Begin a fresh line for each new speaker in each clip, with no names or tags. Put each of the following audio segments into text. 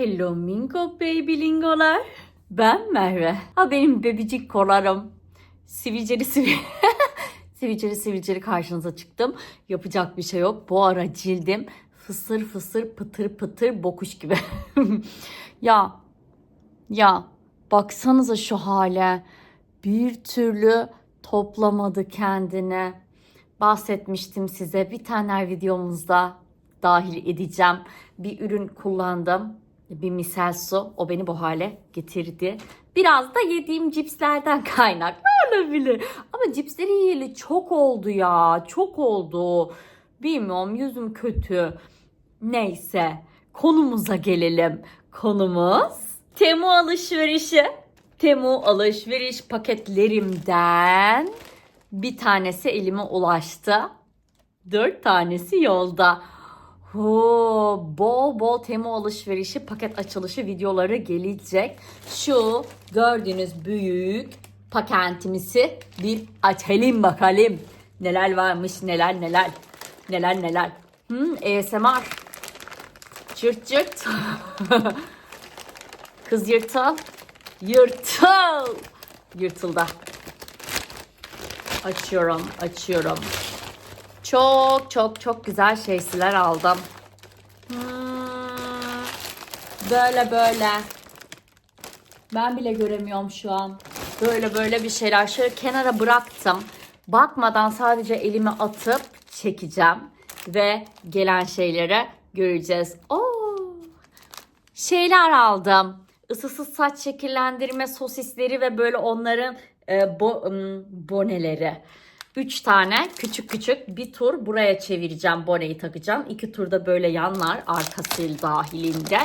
Hello Mingo Baby Lingolar. Ben Merve. Ha benim bebicik kolarım. Siviceri sivi... Siviceri siviceri karşınıza çıktım. Yapacak bir şey yok. Bu ara cildim fısır fısır pıtır pıtır bokuş gibi. ya ya baksanıza şu hale. Bir türlü toplamadı kendini. Bahsetmiştim size bir tane videomuzda dahil edeceğim. Bir ürün kullandım. Bir misel su. O beni bu hale getirdi. Biraz da yediğim cipslerden kaynaklı olabilir. Ama cipsleri yiyeli çok oldu ya. Çok oldu. Bilmiyorum yüzüm kötü. Neyse konumuza gelelim. Konumuz Temu alışverişi. Temu alışveriş paketlerimden bir tanesi elime ulaştı. Dört tanesi yolda. Ho, bol bol Temu alışverişi paket açılışı videoları gelecek. Şu gördüğünüz büyük paketimizi bir açalım bakalım. Neler varmış neler neler. Neler neler. Hmm, ASMR. Cırt cırt. Kız yırtıl. Yırtıl. Yırtıldı. Açıyorum, açıyorum. Çok çok çok güzel şeysiler aldım. Hmm, böyle böyle. Ben bile göremiyorum şu an. Böyle böyle bir şeyler. Şöyle kenara bıraktım. Bakmadan sadece elimi atıp çekeceğim. Ve gelen şeyleri göreceğiz. Oo, şeyler aldım. Isısız saç şekillendirme sosisleri ve böyle onların e, bo, boneleri. Üç tane küçük küçük bir tur buraya çevireceğim boneyi takacağım. İki turda böyle yanlar arkası dahilinde.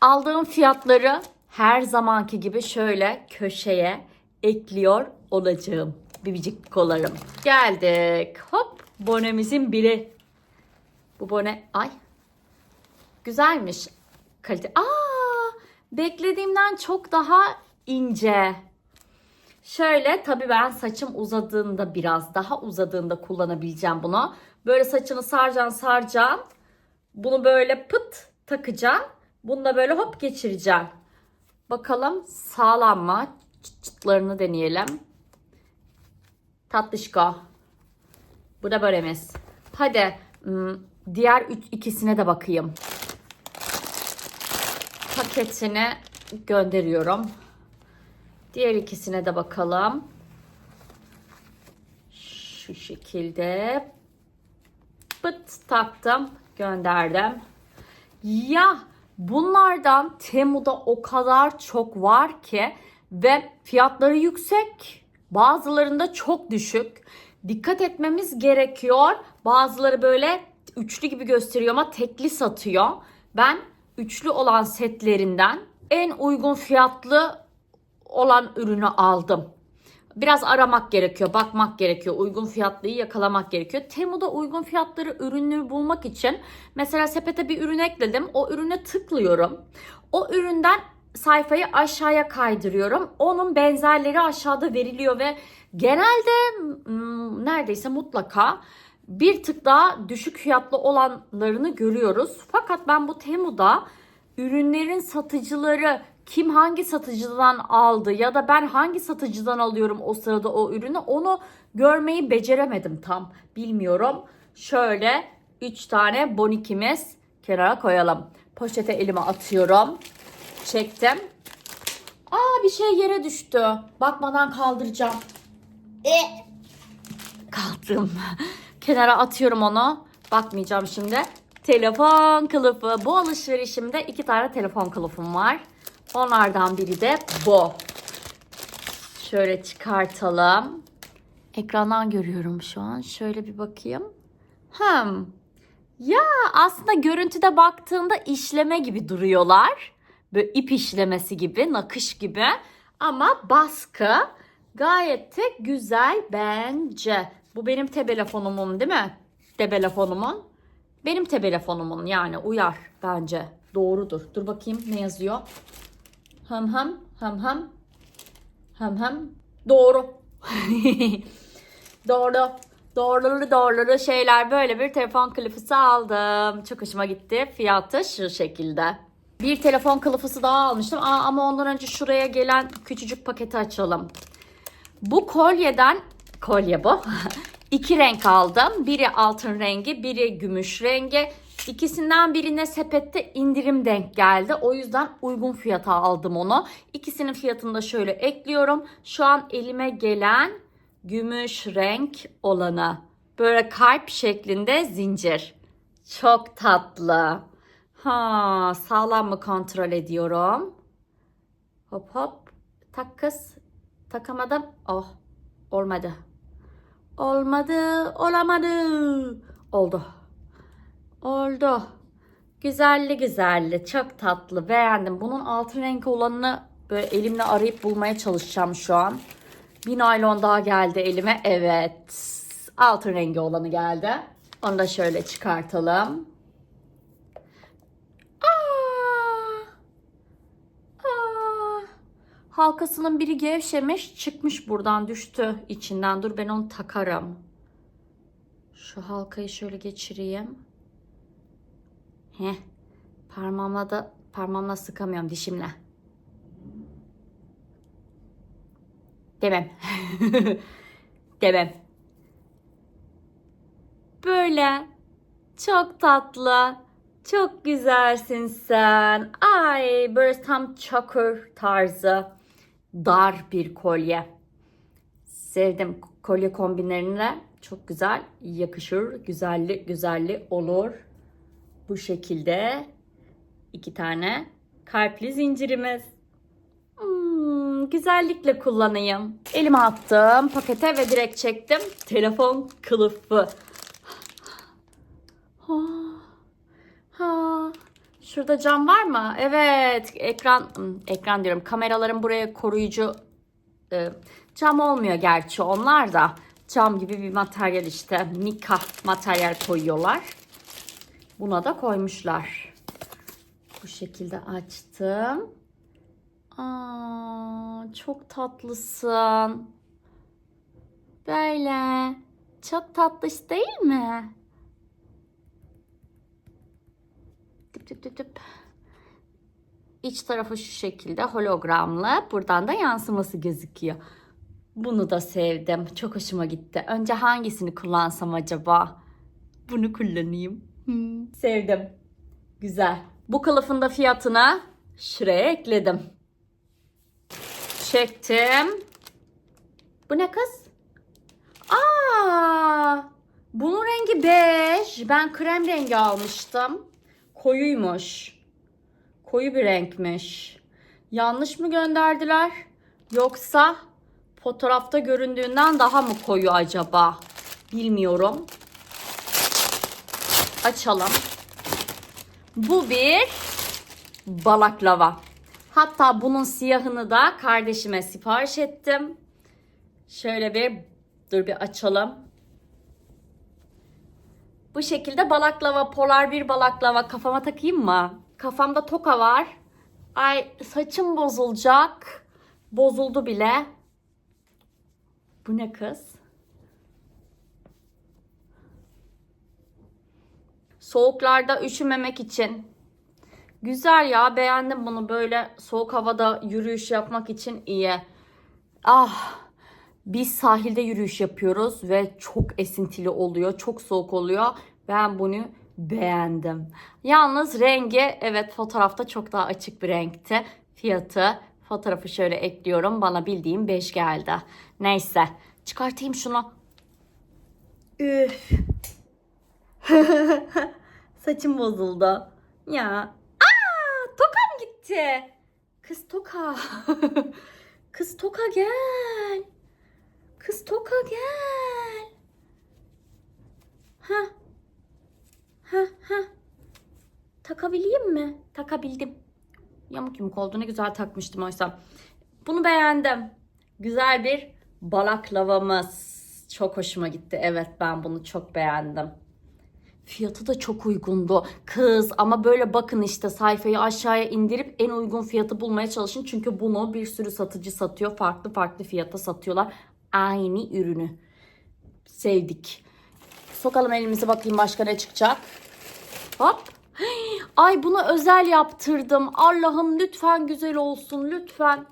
Aldığım fiyatları her zamanki gibi şöyle köşeye ekliyor olacağım. Bibicik kolarım. Geldik. Hop bonemizin biri. Bu bone ay güzelmiş kalite. Aa beklediğimden çok daha ince. Şöyle tabii ben saçım uzadığında biraz daha uzadığında kullanabileceğim bunu. Böyle saçını saracaksın saracaksın. Bunu böyle pıt takacaksın. Bunu böyle hop geçireceksin. Bakalım sağlam mı? Çıt çıtlarını deneyelim. Tatlışko. Bu da böylemiz. Hadi diğer üç, ikisine de bakayım. Paketini gönderiyorum. Diğer ikisine de bakalım. Şu şekilde pıt taktım, gönderdim. Ya bunlardan Temu'da o kadar çok var ki ve fiyatları yüksek. Bazılarında çok düşük. Dikkat etmemiz gerekiyor. Bazıları böyle üçlü gibi gösteriyor ama tekli satıyor. Ben üçlü olan setlerinden en uygun fiyatlı olan ürünü aldım. Biraz aramak gerekiyor, bakmak gerekiyor. Uygun fiyatlıyı yakalamak gerekiyor. Temu'da uygun fiyatları ürünü bulmak için mesela sepete bir ürün ekledim. O ürüne tıklıyorum. O üründen sayfayı aşağıya kaydırıyorum. Onun benzerleri aşağıda veriliyor ve genelde hmm, neredeyse mutlaka bir tık daha düşük fiyatlı olanlarını görüyoruz. Fakat ben bu Temu'da ürünlerin satıcıları kim hangi satıcıdan aldı ya da ben hangi satıcıdan alıyorum o sırada o ürünü onu görmeyi beceremedim tam bilmiyorum. Şöyle 3 tane bonikimiz kenara koyalım. Poşete elime atıyorum. Çektim. Aa bir şey yere düştü. Bakmadan kaldıracağım. E. Kaldım. Kenara atıyorum onu. Bakmayacağım şimdi. Telefon kılıfı. Bu alışverişimde iki tane telefon kılıfım var. Onlardan biri de bu. Şöyle çıkartalım. Ekrandan görüyorum şu an. Şöyle bir bakayım. Hmm. Ya aslında görüntüde baktığında işleme gibi duruyorlar. Böyle ip işlemesi gibi, nakış gibi. Ama baskı gayet de güzel bence. Bu benim tebelefonumun değil mi? Tebelefonumun. Benim tebelefonumun yani uyar bence. Doğrudur. Dur bakayım ne yazıyor. Hem hem hem hem hem hem doğru. doğru. Doğruları doğruları şeyler böyle bir telefon kılıfısı aldım. Çok hoşuma gitti. Fiyatı şu şekilde. Bir telefon kılıfısı daha almıştım. Aa, ama ondan önce şuraya gelen küçücük paketi açalım. Bu kolyeden, kolye bu. İki renk aldım. Biri altın rengi, biri gümüş rengi. İkisinden birine sepette indirim denk geldi. O yüzden uygun fiyata aldım onu. İkisinin fiyatını da şöyle ekliyorum. Şu an elime gelen gümüş renk olanı. Böyle kalp şeklinde zincir. Çok tatlı. Ha, sağlam mı kontrol ediyorum. Hop hop. Tak kız. Takamadım. Oh. Olmadı. Olmadı. Olamadı. Oldu. Oldu. Güzelli güzelli. Çok tatlı. Beğendim. Bunun altın renk olanını böyle elimle arayıp bulmaya çalışacağım şu an. Bir naylon daha geldi elime. Evet. Altın rengi olanı geldi. Onu da şöyle çıkartalım. Halkasının biri gevşemiş, çıkmış buradan düştü içinden. Dur ben onu takarım. Şu halkayı şöyle geçireyim. Heh. Parmağımla da parmağımla sıkamıyorum dişimle. Demem. Demem. Böyle çok tatlı. Çok güzelsin sen. Ay böyle tam çakır tarzı dar bir kolye. Sevdim kolye kombinlerine çok güzel yakışır. Güzelli güzelli olur. Bu şekilde iki tane kalpli zincirimiz. Hmm, güzellikle kullanayım. Elime attım pakete ve direkt çektim. Telefon kılıfı. Ha. Ha. Şurada cam var mı? Evet. Ekran hmm, ekran diyorum. Kameraların buraya koruyucu e, cam olmuyor gerçi onlar da. Cam gibi bir materyal işte. Mika materyal koyuyorlar. Buna da koymuşlar. Bu şekilde açtım. Aa, çok tatlısın. Böyle. Çok tatlış değil mi? Tıp tıp tıp tıp. İç tarafı şu şekilde hologramlı. Buradan da yansıması gözüküyor. Bunu da sevdim. Çok hoşuma gitti. Önce hangisini kullansam acaba? Bunu kullanayım. Hmm, Sevdim. Güzel. Bu kılıfın da fiyatına şuraya ekledim. Çektim. Bu ne kız? Aa! Bunun rengi bej. Ben krem rengi almıştım. Koyuymuş. Koyu bir renkmiş. Yanlış mı gönderdiler? Yoksa fotoğrafta göründüğünden daha mı koyu acaba? Bilmiyorum. Açalım. Bu bir balaklava. Hatta bunun siyahını da kardeşime sipariş ettim. Şöyle bir dur bir açalım. Bu şekilde balaklava, polar bir balaklava kafama takayım mı? Kafamda toka var. Ay saçım bozulacak. Bozuldu bile. Bu ne kız? Soğuklarda üşümemek için. Güzel ya beğendim bunu böyle soğuk havada yürüyüş yapmak için iyi. Ah biz sahilde yürüyüş yapıyoruz ve çok esintili oluyor, çok soğuk oluyor. Ben bunu beğendim. Yalnız rengi evet fotoğrafta çok daha açık bir renkti. Fiyatı fotoğrafı şöyle ekliyorum. Bana bildiğim 5 geldi. Neyse çıkartayım şunu. Üf. Saçım bozuldu. Ya. Aa, tokam gitti. Kız toka. Kız toka gel. Kız toka gel. Ha. Ha ha. Takabileyim mi? Takabildim. Yamuk yumuk oldu. Ne güzel takmıştım oysa. Bunu beğendim. Güzel bir balaklavamız. Çok hoşuma gitti. Evet ben bunu çok beğendim. Fiyatı da çok uygundu. Kız ama böyle bakın işte sayfayı aşağıya indirip en uygun fiyatı bulmaya çalışın. Çünkü bunu bir sürü satıcı satıyor. Farklı farklı fiyata satıyorlar. Aynı ürünü. Sevdik. Sokalım elimizi bakayım başka ne çıkacak. Hop. Ay bunu özel yaptırdım. Allah'ım lütfen güzel olsun lütfen.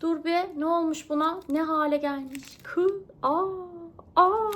Dur be ne olmuş buna? Ne hale gelmiş? Kı aa aa.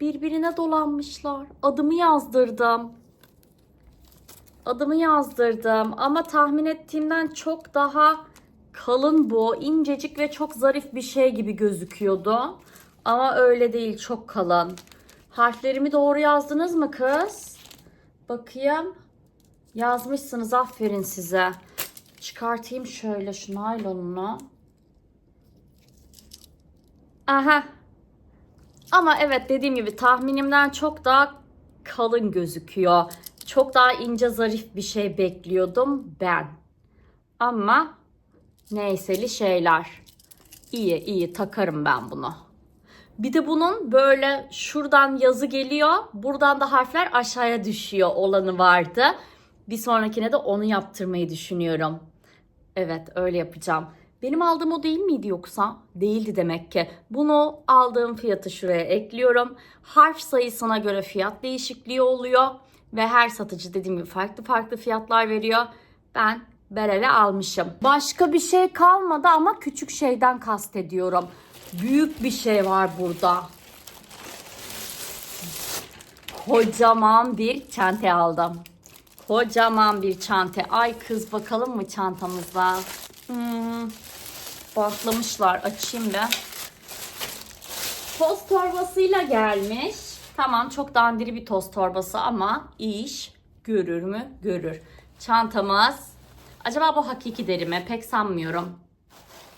Birbirine dolanmışlar. Adımı yazdırdım. Adımı yazdırdım ama tahmin ettiğimden çok daha kalın bu. incecik ve çok zarif bir şey gibi gözüküyordu. Ama öyle değil çok kalın. Harflerimi doğru yazdınız mı kız? Bakayım. Yazmışsınız aferin size. Çıkartayım şöyle şu naylonunu. Aha. Ama evet dediğim gibi tahminimden çok daha kalın gözüküyor. Çok daha ince zarif bir şey bekliyordum ben. Ama neyseli şeyler. İyi iyi takarım ben bunu. Bir de bunun böyle şuradan yazı geliyor. Buradan da harfler aşağıya düşüyor olanı vardı. Bir sonrakine de onu yaptırmayı düşünüyorum. Evet öyle yapacağım. Benim aldığım o değil miydi yoksa? Değildi demek ki. Bunu aldığım fiyatı şuraya ekliyorum. Harf sayısına göre fiyat değişikliği oluyor. Ve her satıcı dediğim gibi farklı farklı fiyatlar veriyor. Ben berele almışım. Başka bir şey kalmadı ama küçük şeyden kastediyorum. Büyük bir şey var burada. Kocaman bir çanta aldım. Kocaman bir çanta. Ay kız bakalım mı çantamıza? Hmm, bantlamışlar. Açayım ben. Toz torbasıyla gelmiş. Tamam çok dandiri bir toz torbası ama iş görür mü? Görür. Çantamız. Acaba bu hakiki deri mi? Pek sanmıyorum.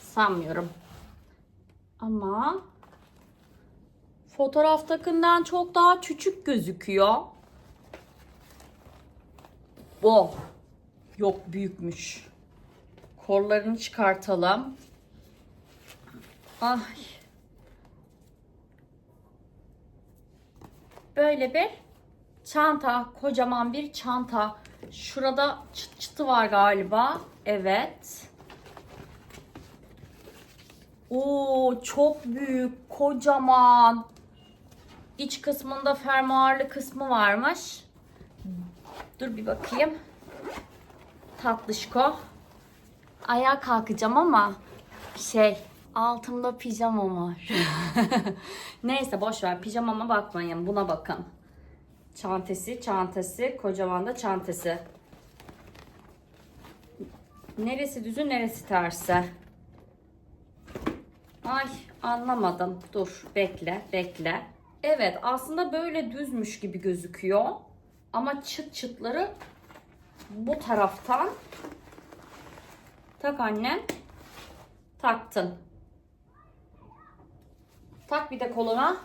Sanmıyorum. Ama fotoğraftakinden çok daha küçük gözüküyor. Bu. Yok büyükmüş. Kollarını çıkartalım. Ay. Böyle bir çanta. Kocaman bir çanta. Şurada çıt çıtı var galiba. Evet. Oo çok büyük, kocaman. İç kısmında fermuarlı kısmı varmış. Dur bir bakayım. Tatlışko. Ayağa kalkacağım ama şey altımda pijamam var. Neyse boş ver pijamama bakmayın buna bakın. Çantası, çantası, kocaman da çantası. Neresi düzü, neresi tersi? Ay anlamadım. Dur bekle bekle. Evet aslında böyle düzmüş gibi gözüküyor. Ama çıt çıtları bu taraftan. Tak annem. Taktın. Tak bir de koluna.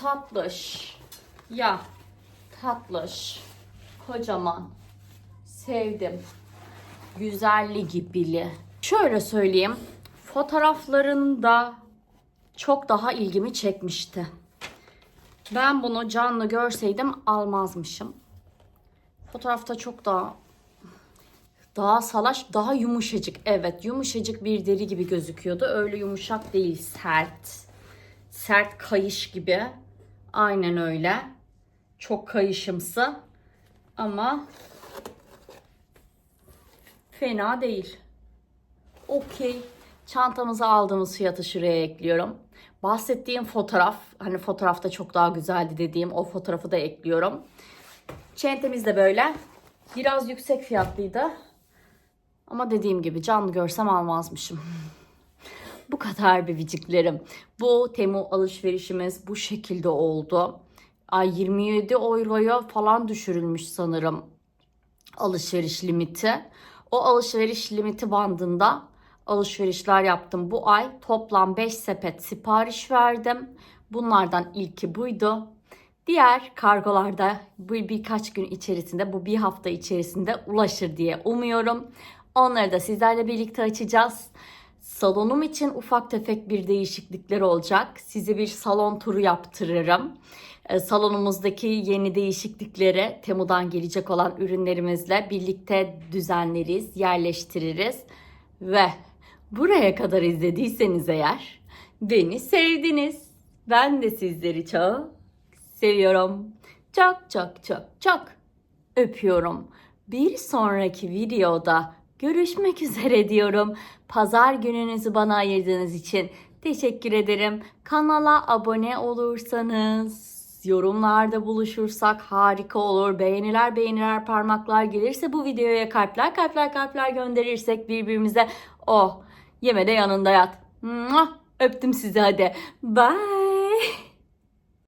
Tatlış. Ya tatlış. Kocaman. Sevdim. Güzelli gibili. Şöyle söyleyeyim. Fotoğraflarında çok daha ilgimi çekmişti. Ben bunu canlı görseydim almazmışım. Fotoğrafta çok daha daha salaş, daha yumuşacık. Evet, yumuşacık bir deri gibi gözüküyordu. Öyle yumuşak değil, sert. Sert kayış gibi. Aynen öyle. Çok kayışımsı. Ama fena değil. Okey. Çantamızı aldığımız fiyatı şuraya ekliyorum. Bahsettiğim fotoğraf, hani fotoğrafta çok daha güzeldi dediğim o fotoğrafı da ekliyorum. Çentemiz de böyle. Biraz yüksek fiyatlıydı. Ama dediğim gibi canlı görsem almazmışım. bu kadar bebiciklerim. Bu Temu alışverişimiz bu şekilde oldu. Ay 27 euroya falan düşürülmüş sanırım alışveriş limiti. O alışveriş limiti bandında alışverişler yaptım. Bu ay toplam 5 sepet sipariş verdim. Bunlardan ilki buydu. Diğer kargolarda bu birkaç gün içerisinde, bu bir hafta içerisinde ulaşır diye umuyorum. Onları da sizlerle birlikte açacağız. Salonum için ufak tefek bir değişiklikler olacak. Size bir salon turu yaptırırım. Ee, Salonumuzdaki yeni değişiklikleri Temu'dan gelecek olan ürünlerimizle birlikte düzenleriz, yerleştiririz. Ve buraya kadar izlediyseniz eğer beni sevdiniz. Ben de sizleri çok seviyorum. çok çok çok çok öpüyorum. Bir sonraki videoda görüşmek üzere diyorum. Pazar gününüzü bana ayırdığınız için teşekkür ederim. Kanala abone olursanız, yorumlarda buluşursak harika olur. Beğeniler beğeniler parmaklar gelirse bu videoya kalpler kalpler kalpler gönderirsek birbirimize oh yeme de yanında yat. Öptüm sizi hadi. Bye.